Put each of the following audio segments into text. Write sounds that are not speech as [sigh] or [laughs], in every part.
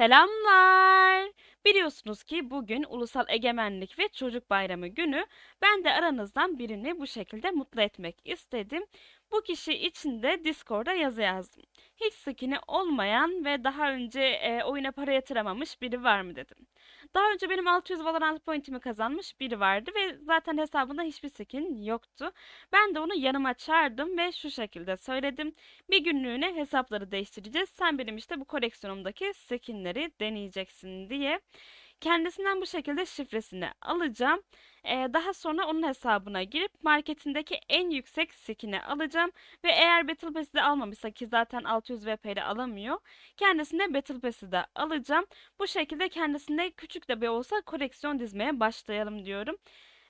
Selamlar. Biliyorsunuz ki bugün Ulusal Egemenlik ve Çocuk Bayramı günü. Ben de aranızdan birini bu şekilde mutlu etmek istedim. Bu kişi için de Discord'a yazı yazdım. Hiç skin'i olmayan ve daha önce e, oyuna para yatıramamış biri var mı dedim. Daha önce benim 600 Valorant pointimi kazanmış biri vardı ve zaten hesabında hiçbir skin yoktu. Ben de onu yanıma çağırdım ve şu şekilde söyledim. Bir günlüğüne hesapları değiştireceğiz. Sen benim işte bu koleksiyonumdaki skinleri deneyeceksin diye. Kendisinden bu şekilde şifresini alacağım. Ee, daha sonra onun hesabına girip marketindeki en yüksek skin'i alacağım. Ve eğer Battle Pass'i de almamışsa ki zaten 600 VP ile alamıyor. Kendisine Battle Pass'i de alacağım. Bu şekilde kendisine küçük de bir olsa koleksiyon dizmeye başlayalım diyorum.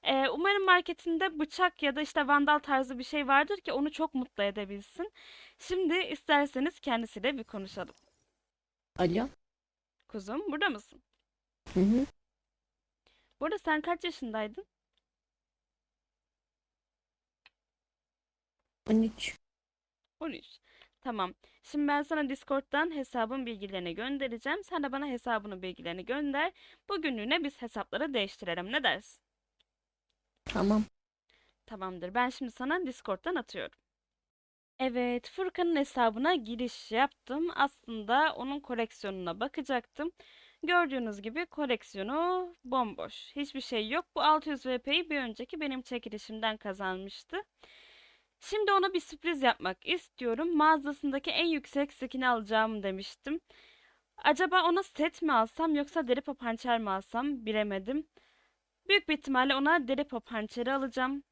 Ee, umarım marketinde bıçak ya da işte vandal tarzı bir şey vardır ki onu çok mutlu edebilsin. Şimdi isterseniz kendisiyle bir konuşalım. Alo. Kuzum burada mısın? Hı hı. Burada sen kaç yaşındaydın? 13. 13. Tamam. Şimdi ben sana Discord'dan hesabın bilgilerini göndereceğim. Sen de bana hesabının bilgilerini gönder. Bugünlüğüne biz hesapları değiştirelim. Ne dersin? Tamam. Tamamdır. Ben şimdi sana Discord'dan atıyorum. Evet, Furkan'ın hesabına giriş yaptım. Aslında onun koleksiyonuna bakacaktım. Gördüğünüz gibi koleksiyonu bomboş. Hiçbir şey yok. Bu 600 VP'yi bir önceki benim çekilişimden kazanmıştı. Şimdi ona bir sürpriz yapmak istiyorum. Mağazasındaki en yüksek skin'i alacağım demiştim. Acaba ona set mi alsam yoksa deri pop hançer mi alsam bilemedim. Büyük bir ihtimalle ona deri pop hançeri alacağım.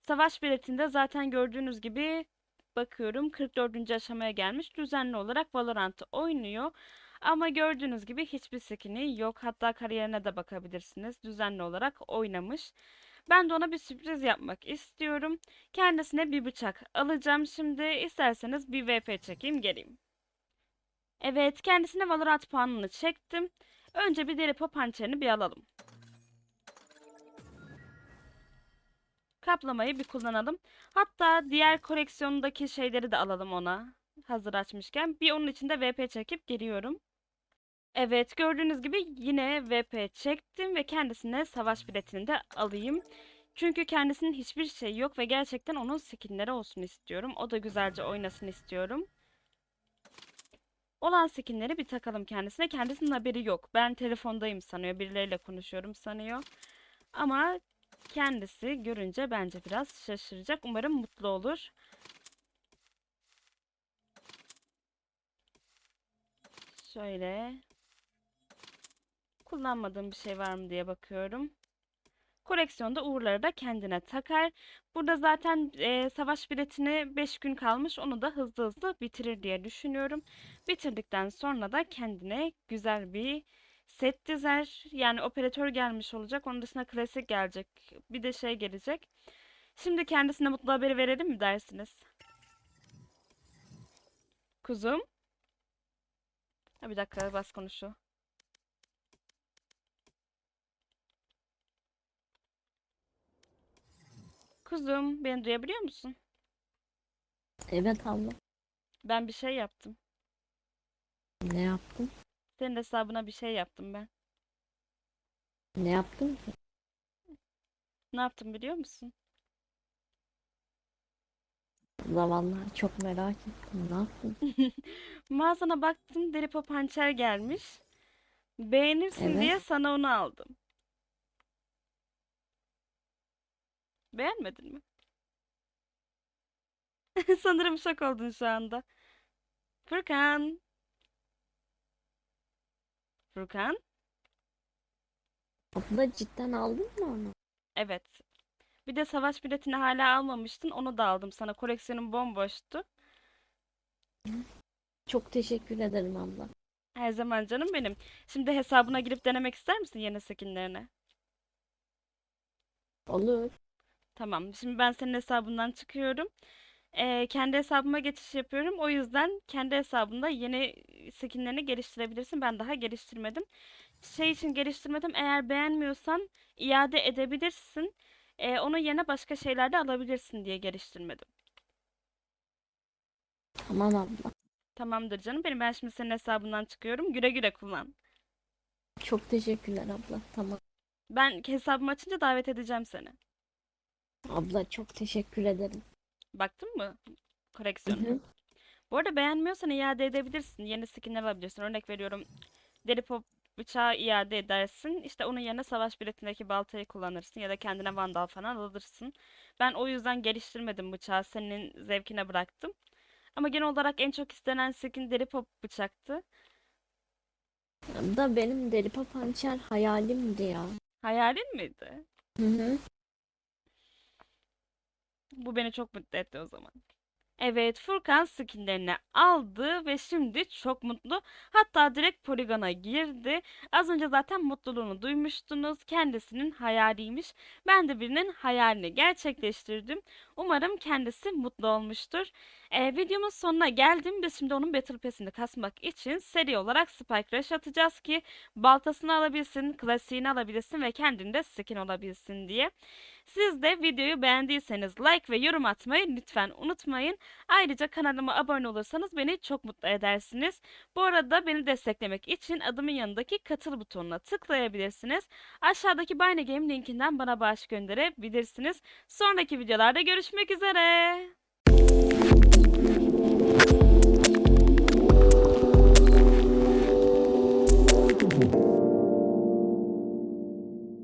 Savaş biletinde zaten gördüğünüz gibi bakıyorum 44. aşamaya gelmiş. Düzenli olarak Valorant'ı oynuyor. Ama gördüğünüz gibi hiçbir skin'i yok. Hatta kariyerine de bakabilirsiniz. Düzenli olarak oynamış. Ben de ona bir sürpriz yapmak istiyorum. Kendisine bir bıçak alacağım. Şimdi isterseniz bir VP çekeyim geleyim. Evet kendisine Valorant puanını çektim. Önce bir deri pop hançerini bir alalım. Kaplamayı bir kullanalım. Hatta diğer koleksiyondaki şeyleri de alalım ona. Hazır açmışken. Bir onun için de VP çekip geliyorum. Evet gördüğünüz gibi yine VP çektim ve kendisine savaş biletini de alayım. Çünkü kendisinin hiçbir şey yok ve gerçekten onun skinleri olsun istiyorum. O da güzelce oynasın istiyorum. Olan skinleri bir takalım kendisine. Kendisinin haberi yok. Ben telefondayım sanıyor. Birileriyle konuşuyorum sanıyor. Ama kendisi görünce bence biraz şaşıracak. Umarım mutlu olur. Şöyle. Kullanmadığım bir şey var mı diye bakıyorum. Koleksiyonda uğurları da kendine takar. Burada zaten e, savaş biletine 5 gün kalmış. Onu da hızlı hızlı bitirir diye düşünüyorum. Bitirdikten sonra da kendine güzel bir set dizer. Yani operatör gelmiş olacak. Onun dışında klasik gelecek. Bir de şey gelecek. Şimdi kendisine mutlu haberi verelim mi dersiniz? Kuzum. Bir dakika bas konuşu. Kuzum, beni duyabiliyor musun? Evet abla. Ben bir şey yaptım. Ne yaptın? Senin hesabına bir şey yaptım ben. Ne yaptın ki? Ne yaptım biliyor musun? Zamanlar çok merak ettim. Ne yaptın? [laughs] Mağazana baktım deri pop hançer gelmiş. Beğenirsin Evet. diye sana onu aldım. Beğenmedin mi? [laughs] Sanırım şok oldun şu anda. Furkan. Furkan? Abla cidden aldın mı onu? Evet. Bir de savaş biletini hala almamıştın. Onu da aldım sana. Koleksiyonum bomboştu. Çok teşekkür ederim abla. Her zaman canım benim. Şimdi hesabına girip denemek ister misin yeni skinlerini? Olur. Tamam. Şimdi ben senin hesabından çıkıyorum. Ee, kendi hesabıma geçiş yapıyorum. O yüzden kendi hesabında yeni skinlerini geliştirebilirsin. Ben daha geliştirmedim. Şey için geliştirmedim. Eğer beğenmiyorsan iade edebilirsin. Ee, onun yerine başka şeyler de alabilirsin diye geliştirmedim. Tamam abla. Tamamdır canım benim ben şimdi senin hesabından çıkıyorum. Güle güle kullan. Çok teşekkürler abla. Tamam. Ben hesabımı açınca davet edeceğim seni. Abla çok teşekkür ederim. Baktın mı Hı hı. Bu arada beğenmiyorsan iade edebilirsin. Yeni skinler alabilirsin. Örnek veriyorum. Deri pop bıçağı iade edersin. İşte onun yerine savaş biletindeki baltayı kullanırsın ya da kendine vandal falan alırsın. Ben o yüzden geliştirmedim bıçağı. Senin zevkine bıraktım. Ama genel olarak en çok istenen skin deri pop bıçaktı. Da benim deli pop hançer hayalimdi ya. Hayalin miydi? Hı hı. Bu beni çok mutlu etti o zaman. Evet, Furkan skinlerini aldı ve şimdi çok mutlu. Hatta direkt poligona girdi. Az önce zaten mutluluğunu duymuştunuz. Kendisinin hayaliymiş. Ben de birinin hayalini gerçekleştirdim. Umarım kendisi mutlu olmuştur. Ee, videomun sonuna geldim. Biz şimdi onun Battle Pass'ini kasmak için seri olarak Spike Rush atacağız ki baltasını alabilsin, klasiğini alabilsin ve kendinde skin olabilsin diye. Siz de videoyu beğendiyseniz like ve yorum atmayı lütfen unutmayın. Ayrıca kanalıma abone olursanız beni çok mutlu edersiniz. Bu arada beni desteklemek için adımın yanındaki katıl butonuna tıklayabilirsiniz. Aşağıdaki Bine linkinden bana bağış gönderebilirsiniz. Sonraki videolarda görüşmek üzere.